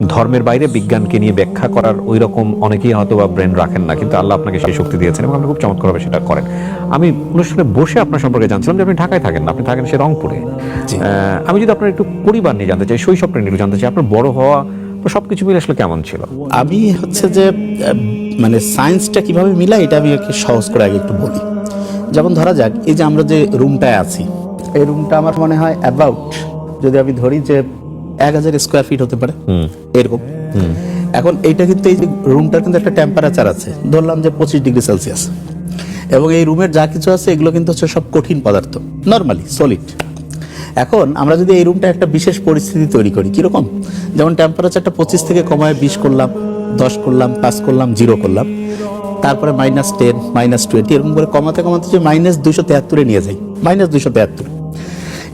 ধর্মের বাইরে বিজ্ঞানকে নিয়ে ব্যাখ্যা করার ওই রকম অনেকেই হয়তো বা ব্রেন রাখেন না কিন্তু আল্লাহ আপনাকে সেই শক্তি দিয়েছেন এবং আপনি খুব চমৎকারভাবে সেটা করেন। আমি অনুষ্ঠানে বসে আপনার সম্পর্কে জানছিলাম যে আপনি ঢাকায় থাকেন না আপনি থাকেন সে রংপুরে। আমি যদি আপনার একটু পরিবার নিয়ে জানতে চাই শৈশবটা নিয়ে জানতে চাই আপনার বড় হওয়া সব কিছু মিলে আসলে কেমন ছিল? আমি হচ্ছে যে মানে সায়েন্সটা কীভাবে মিলাই এটা আমি একটু সহজ করে আগে একটু বলি। যেমন ধরা যাক এই যে আমরা যে রুমটায় আছি এই রুমটা আমার মনে হয় অ্যাবাউট যদি আমি ধরি যে এক হাজার স্কোয়ার ফিট হতে পারে। এরকম। এখন এইটা কিন্তু এই যে রুমটার কিন্তু একটা টেম্পারেচার আছে। ধরলাম যে পঁচিশ ডিগ্রি সেলসিয়াস এবং এই রুমের যা কিছু আছে এগুলো কিন্তু হচ্ছে সব কঠিন পদার্থ। নর্মালি সলিড এখন আমরা যদি এই রুমটা একটা বিশেষ পরিস্থিতি তৈরি করি কীরকম? যেমন টেম্পারেচারটা পঁচিশ থেকে কমায় বিশ করলাম দশ করলাম পাঁচ করলাম জিরো করলাম। তারপরে মাইনাস টেন মাইনাস টোয়েন্টি এরকম করে কমাতে কমাতে যে মাইনাস দুশো তেহাত্তরে নিয়ে যাই। মাইনাস দুশো তেহাত্তর।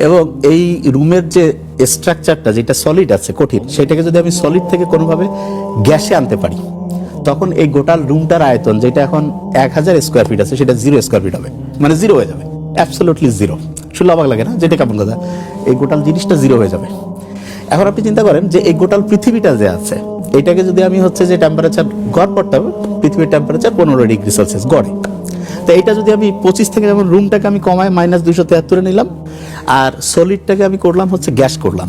এবং এই রুমের যে স্ট্রাকচারটা যেটা সলিড আছে, কঠিন, সেটাকে যদি আমি সলিড থেকে কোনোভাবে গ্যাসে আনতে পারি, তখন এই গোটাল রুমটার আয়তন যেটা এখন এক হাজার স্কোয়ার ফিট আছে, সেটা জিরো স্কোয়ার ফিট হবে। মানে জিরো হয়ে যাবে। অ্যাবসোলুটলি জিরো শুনলে অবাক লাগে না? যেটা কেমন কথা? এই গোটাল জিনিসটা জিরো হয়ে যাবে। এখন আপনি চিন্তা করেন যে এই গোটাল পৃথিবীটা যে আছে, এটাকে যদি আমি হচ্ছে যে টেম্পারেচার গড় পড়তে হবে পৃথিবীর টেম্পারেচার পনেরো ডিগ্রি সেলসিয়াস গড়ে। তো এটা যদি আমি পঁচিশ থেকে যেমন রুমটাকে আমি কমায় মাইনাস দুইশো তেহাত্তরে নিলাম, আর সলিডটাকে আমি করলাম হচ্ছে গ্যাস করলাম।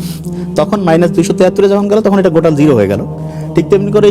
তখন মাইনাস দুইশো তেহাত্তরে যখন গেল, তখন এটা গোটাল জিরো হয়ে গেল। ঠিক তেমনি করে